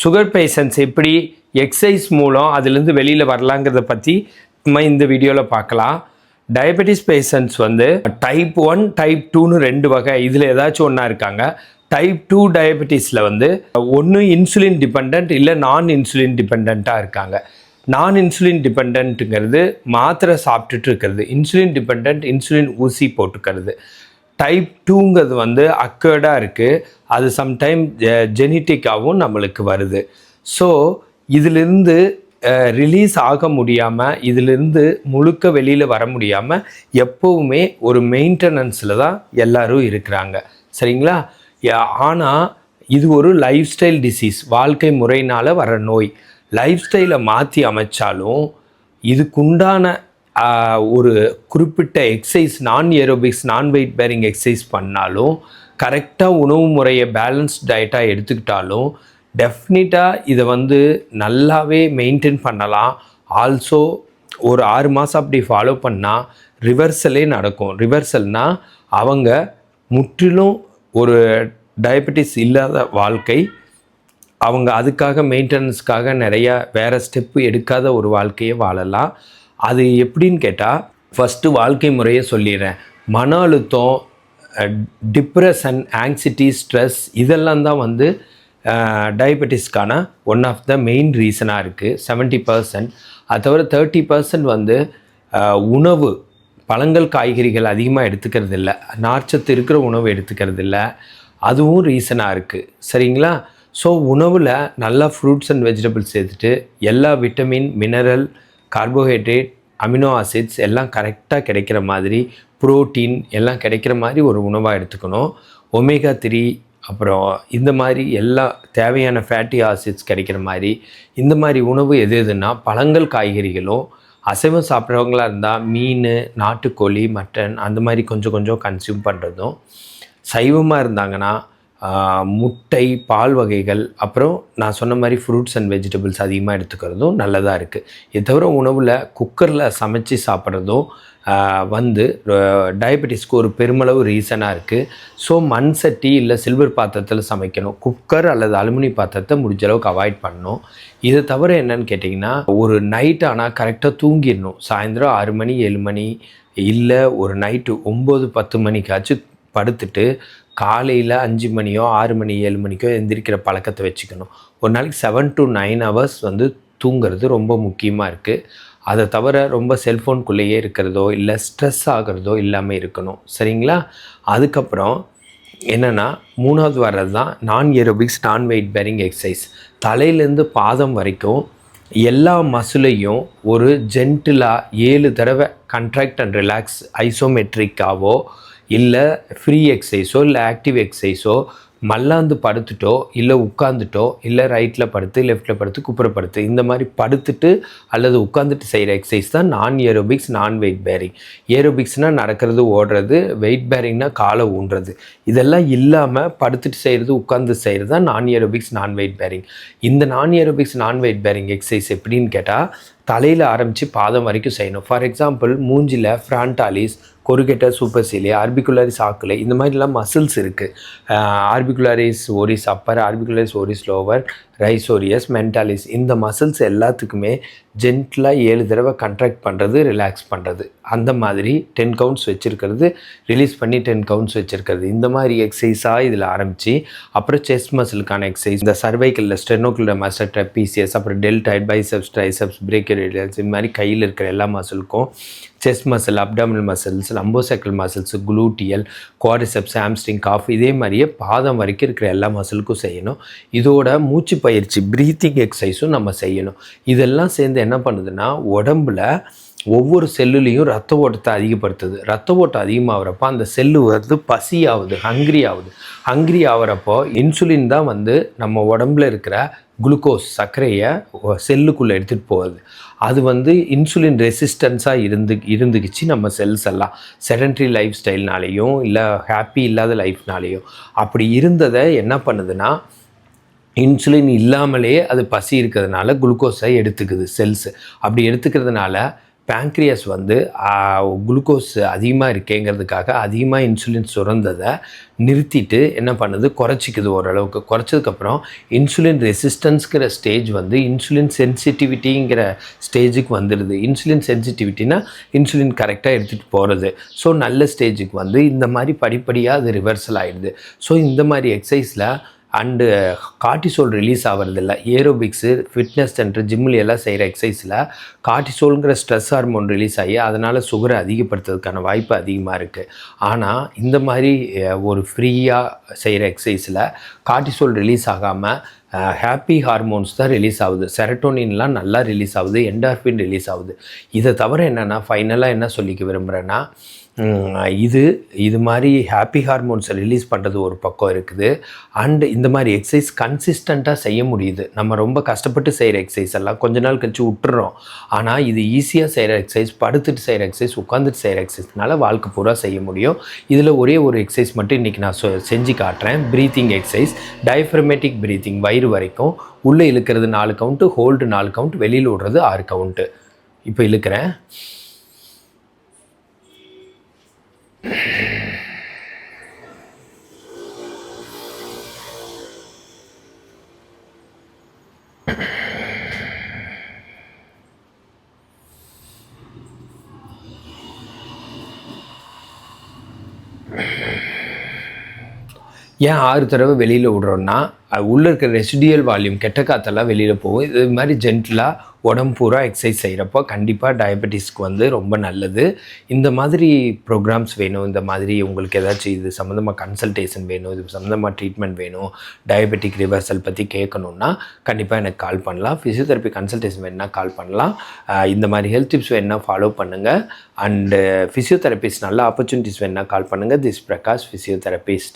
Sugar patients எப்படி exercise மூலம் அதுலேருந்து வெளியில் வரலாங்கிறத பற்றி நம்ம இந்த வீடியோவில் பார்க்கலாம். டயபெட்டிஸ் பேஷண்ட்ஸ் வந்து டைப் ஒன் டைப் டூன்னு ரெண்டு வகை இதில் ஏதாச்சும் ஒன்றா இருக்காங்க. டைப் டூ டயபெட்டிஸில் வந்து ஒன்று இன்சுலின் டிபெண்ட் இல்லை நான் இன்சுலின் டிபெண்ட்டாக இருக்காங்க. நான் இன்சுலின் டிபெண்ட்டுங்கிறது மாத்திரை சாப்பிட்டுட்டு இருக்கிறது. இன்சுலின் டிபெண்ட் இன்சுலின் ஊசி போட்டுக்கிறது. டைப் டூங்கிறது வந்து அக்கர்டாக இருக்குது அது சம்டைம் ஜெனட்டிக்காகவும் நம்மளுக்கு வருது. ஸோ இதிலிருந்து ரிலீஸ் ஆக முடியாமல் இதிலிருந்து முழுக்க வெளியில் வர முடியாமல் எப்போவுமே ஒரு மெயின்டெனன்ஸில் தான் எல்லோரும் இருக்கிறாங்க. சரிங்களா? ஆனால் இது ஒரு லைஃப் ஸ்டைல் டிசீஸ் வாழ்க்கை முறையினால் வர நோய். லைஃப் ஸ்டைலை மாற்றி அமைச்சாலும் இதுக்குண்டான ஒரு குறிப்பிட்ட எக்ஸசைஸ் நான் ஏரோபிக்ஸ் நான் வெயிட் பேரிங் எக்ஸசைஸ் பண்ணாலும் கரெக்டாக உணவு முறையை பேலன்ஸ் டயட்டாக எடுத்துக்கிட்டாலும் டெஃபினட்டாக இதை வந்து நல்லாவே மெயின்டைன் பண்ணலாம். ஆல்சோ ஒரு ஆறு மாதம் அப்படி ஃபாலோ பண்ணால் ரிவர்சலே நடக்கும். ரிவர்சல்னால் அவங்க முற்றிலும் ஒரு டயபெட்டிஸ் இல்லாத வாழ்க்கை அவங்க அதுக்காக மெயின்டெனன்ஸ்க்காக நிறையா வேறு ஸ்டெப்பு எடுக்காத ஒரு வாழ்க்கையை வாழலாம். அது எப்படின்னு கேட்டால் ஃபஸ்ட்டு வாழ்க்கை முறையை சொல்லிடுறேன். மன அழுத்தம் டிப்ரெஷன் ஆங்ஸிட்டி ஸ்ட்ரெஸ் இதெல்லாம் தான் வந்து டயபெட்டிஸ்க்கான ஒன் ஆஃப் த மெயின் ரீசனாக இருக்குது செவன்ட்டி பர்சன்ட் அது தவிர தேர்ட்டி பர்சன்ட் வந்து உணவு பழங்கள் காய்கறிகள் அதிகமாக எடுத்துக்கிறது இல்லை நார்ச்சத்து இருக்கிற உணவு எடுத்துக்கிறது இல்லை அதுவும் ரீசனாக இருக்குது சரிங்களா? ஸோ உணவில் நல்லா ஃப்ரூட்ஸ் அண்ட் வெஜிடபிள்ஸ் சேர்த்துட்டு எல்லா vitamin mineral carbohydrate amino acids எல்லாம் கரெக்டாக கிடைக்கிற மாதிரி புரோட்டீன் எல்லாம் கிடைக்கிற மாதிரி ஒரு உணவாக எடுத்துக்கணும். ஒமேகா த்ரீ அப்புறம் இந்த மாதிரி எல்லா தேவையான ஃபேட்டி ஆசிட்ஸ் கிடைக்கிற மாதிரி இந்த மாதிரி உணவு எது எதுனா பழங்கள் காய்கறிகளும் அசைவம் சாப்பிட்றவங்களா இருந்தால் மீன் நாட்டுக்கோழி மட்டன் அந்த மாதிரி கொஞ்சம் கொஞ்சம் கன்சியூம் பண்ணுறதும் சைவமாக இருந்தாங்கன்னா முட்டை பால் வகைகள் அப்புறம் நான் சொன்ன மாதிரி ஃப்ரூட்ஸ் அண்ட் வெஜிடபிள்ஸ் அதிகமாக எடுத்துக்கிறதும் நல்லதாக இருக்குது இது தவிர உணவில் குக்கரில் சமைச்சு சாப்பிட்றதும் வந்து டயபெட்டிஸ்க்கு ஒரு பெருமளவு ரீசனாக இருக்குது ஸோ மண் சட்டி இல்லை சில்வர் பாத்திரத்தில் சமைக்கணும். குக்கர் அல்லது அலுமினி பாத்திரத்தை முடிஞ்ச அளவுக்கு அவாய்ட் பண்ணணும். இதை தவிர என்னன்னு கேட்டிங்கன்னா ஒரு நைட் ஆனால் கரெக்டாக தூங்கிடணும். சாயந்தரம் ஆறு மணி ஏழு மணி இல்லை ஒரு நைட்டு ஒம்பது பத்து மணிக்காச்சும் படுத்துட்டு காலையில் அஞ்சு மணியோ ஆறு மணி ஏழு மணிக்கோ எந்திரிக்கிற பழக்கத்தை வச்சுக்கணும். ஒரு நாளைக்கு செவன் டு நைன் ஹவர்ஸ் வந்து தூங்குறது ரொம்ப முக்கியமாக இருக்குது அதை தவிர ரொம்ப செல்ஃபோனுக்குள்ளேயே இருக்கிறதோ இல்லை ஸ்ட்ரெஸ் ஆகிறதோ இல்லாமல் இருக்கணும். சரிங்களா? அதுக்கப்புறம் என்னென்னா மூணாவது வர்றது தான் நான் ஏரோபிக்ஸ் நான் வெயிட் பேரிங் எக்ஸசைஸ் தலையிலேருந்து பாதம் வரைக்கும் எல்லா மசிலையும் ஒரு ஜென்டிலாக ஏழு தடவை கண்ட்ராக்ட் அண்ட் ரிலாக்ஸ் ஐசோமெட்ரிக்காவோ இல்லை ஃப்ரீ எக்ஸசைஸோ இல்லை ஆக்டிவ் எக்ஸசைஸோ மல்லாந்து படுத்துட்டோ இல்லை உட்காந்துட்டோ இல்லை ரைட்டில் படுத்து லெஃப்ட்டில் படுத்து குப்புற படுத்து இந்த மாதிரி படுத்துட்டு அல்லது உட்காந்துட்டு செய்கிற எக்ஸசைஸ் தான் நான் ஏரோபிக்ஸ் நான் வெயிட் பேரிங் ஏரோபிக்ஸ்னால் நடக்கிறது ஓடுறது வெயிட் பேரிங்னா காலை ஊன்றது. இதெல்லாம் இல்லாமல் படுத்துட்டு செய்கிறது உட்காந்து செய்கிறது தான் நான் ஏரோபிக்ஸ் நான் வெயிட் பேரிங் இந்த நான் ஏரோபிக்ஸ் நான் வெயிட் பேரிங் எக்ஸசைஸ் எப்படின்னு கேட்டால் தலையில் ஆரம்பித்து பாதம் வரைக்கும் செய்யணும். ஃபார் எக்ஸாம்பிள் மூஞ்சில் ஃப்ரான்டாலிஸ் கொருகேட்டர் சூப்பர்சீலி ஆர்பிகுலரிஸ் ஆக்குலை இந்த மாதிரிலாம் மசில்ஸ் இருக்குது orbicularis oris upper orbicularis oris lower risorius mentalis இந்த மசில்ஸ் எல்லாத்துக்குமே ஜென்டிலாக ஏழு தடவை கண்ட்ராக்ட் பண்ணுறது ரிலாக்ஸ் பண்ணுறது அந்த மாதிரி டென் கவுண்ட்ஸ் வச்சுருக்கிறது ரிலீஸ் பண்ணி டென் கவுண்ட்ஸ் வச்சுருக்கிறது. இந்த மாதிரி எக்ஸசைஸாக இதில் ஆரம்பித்து அப்புறம் செஸ்ட் மசிலுக்கான எக்ஸசைஸ் இந்த சர்வைக்கலில் ஸ்டெனோக்குலர் மசில் பிசிஎஸ் அப்புறம் டெல்டைட் பைசப்ஸ் ட்ரைசப்ஸ் பிரேக்கர் இது மாதிரி கையில் இருக்கிற எல்லா மசிலுக்கும் chest muscle abdominal muscles லம்போசைக்கிள் muscles gluteal quadriceps hamstring calf இதே மாதிரியே பாதம் வரைக்கும் இருக்கிற எல்லா மசிலுக்கும் செய்யணும். இதோட மூச்சு பயிற்சி ப்ரீத்திங் எக்ஸசைஸும் நம்ம செய்யணும். இதெல்லாம் சேர்ந்து என்ன பண்ணுதுன்னா உடம்புல ஒவ்வொரு செல்லுலேயும் ரத்த ஓட்டத்தை அதிகப்படுத்துது. ரத்த ஓட்டம் அதிகமாகிறப்ப அந்த செல்லு வந்து பசி ஆகுது ஹங்க்ரி ஆகுது ஹங்க்ரி ஆகிறப்போ இன்சுலின் தான் வந்து நம்ம உடம்புல இருக்கிற குளுக்கோஸ் சர்க்கரையை செல்லுக்குள்ளே எடுத்துகிட்டு போகுது. அது வந்து இன்சுலின் ரெசிஸ்டன்ஸாக இருந்து இருந்துக்குச்சு நம்ம செல்ஸ் எல்லாம். செடன்ட்ரி லைஃப் ஸ்டைல்னாலேயும் இல்லை ஹாப்பி இல்லாத லைஃப்னாலேயும் அப்படி இருந்ததை என்ன பண்ணுதுன்னா இன்சுலின் இல்லாமலே அது பசி இருக்கிறதுனால குளுக்கோஸை எடுத்துக்குது செல்ஸு அப்படி எடுத்துக்கிறதுனால பேங்க்ரியாஸ் வந்து குளுக்கோஸ் அதிகமாக இருக்கேங்கிறதுக்காக அதிகமாக இன்சுலின் சுரந்ததை நிறுத்திட்டு என்ன பண்ணுது? குறைச்சிக்குது ஓரளவுக்கு. குறைச்சதுக்கப்புறம் இன்சுலின் ரெசிஸ்டன்ஸ்கிற ஸ்டேஜ் வந்து இன்சுலின் சென்சிட்டிவிட்டிங்கிற ஸ்டேஜுக்கு வந்துடுது இன்சுலின் சென்சிட்டிவிட்டினா இன்சுலின் கரெக்டாக எடுத்துகிட்டு போகிறது ஸோ நல்ல ஸ்டேஜுக்கு வந்து இந்த மாதிரி படிப்படியாக அது ரிவர்சல் ஆகிடுது ஸோ இந்த மாதிரி எக்ஸசைஸில் அண்டு கார்டிசோல் ரிலீஸ் ஆகிறதில்ல ஏரோபிக்ஸு ஃபிட்னஸ் சென்டர் ஜிம்மில் எல்லாம் செய்கிற எக்ஸசைஸில் கார்டிசோல்ங்கிற ஸ்ட்ரெஸ் ஹார்மோன் ரிலீஸ் ஆகி அதனால் சுகரை அதிகப்படுத்துறதுக்கான வாய்ப்பு அதிகமாக இருக்குது ஆனால் இந்த மாதிரி ஒரு ஃப்ரீயாக செய்கிற எக்ஸசைஸில் கார்டிசோல் ரிலீஸ் ஆகாமல் ஹாப்பி ஹார்மோன்ஸ் தான் ரிலீஸ் ஆகுது. செரட்டோனின்லாம் நல்லா ரிலீஸ் ஆகுது. என்டார்ஃபின் ரிலீஸ் ஆகுது. இதை தவிர என்னென்னா ஃபைனலாக என்ன சொல்லிக்க விரும்புகிறேன்னா இது இது மாதிரி ஹாப்பி ஹார்மோன்ஸை ரிலீஸ் பண்ணுறது ஒரு பக்கம் இருக்குது. அண்டு இந்த மாதிரி எக்ஸசைஸ் கன்சிஸ்டண்ட்டாக செய்ய முடியுது. நம்ம ரொம்ப கஷ்டப்பட்டு செய்கிற எக்ஸசைஸ் எல்லாம் கொஞ்ச நாள் கழிச்சு விட்டுறோம். ஆனால் இது ஈஸியாக செய்கிற எக்ஸசைஸ் படுத்துட்டு செய்கிற எக்ஸசைஸ் உட்காந்துட்டு செய்கிற எக்ஸசைஸ்னால வாழ்க்கை பூரா செய்ய முடியும். இதில் ஒரே ஒரு எக்ஸசைஸ் மட்டும் இன்றைக்கி நான் சொ- செஞ்சு காட்டுறேன். ப்ரீத்திங் எக்ஸசைஸ் டயஃப்ரமேட்டிக் ப்ரீத்திங் வயிறு வரைக்கும். உள்ளே இழுக்கிறது நாலு கவுண்ட்டு ஹோல்டு நாலு கவுண்ட் வெளியில் விடுறது ஆறு கவுண்ட்டு இப்போ இழுக்கிறேன். ஏன் ஆறு தடவை வெளியில் விடுறோன்னா உள்ளே இருக்கிற ரெசிடியல் வால்யூம் கெட்ட காற்றெல்லாம் வெளியில் போகும். இது மாதிரி ஜென்டிலாக உடம்பு பூரா எக்ஸசைஸ் செய்கிறப்போ கண்டிப்பாக டயபெட்டிஸ்க்கு வந்து ரொம்ப நல்லது. இந்த மாதிரி ப்ரோக்ராம்ஸ் வேணும் இந்த மாதிரி உங்களுக்கு ஏதாச்சும் இது சம்மந்தமாக கன்சல்டேஷன் வேணும் இது சம்மந்தமாக ட்ரீட்மெண்ட் வேணும் டயபெட்டிக் ரிவர்சல் பற்றி கேட்கணுன்னா கண்டிப்பாக எனக்கு கால் பண்ணலாம். ஃபிசியோதெரப்பி கன்சல்டேஷன் வேணுன்னா கால் பண்ணலாம். இந்த மாதிரி ஹெல்த் டிப்ஸ் வேணுன்னா ஃபாலோ பண்ணுங்கள் அண்டு ஃபிசியோதெரபிஸ்ட் நல்ல ஆப்பர்ச்சுனிட்டிஸ் வேணுன்னா கால் பண்ணுங்கள் திஸ் பிரகாஷ் ஃபிசியோதெரபிஸ்ட்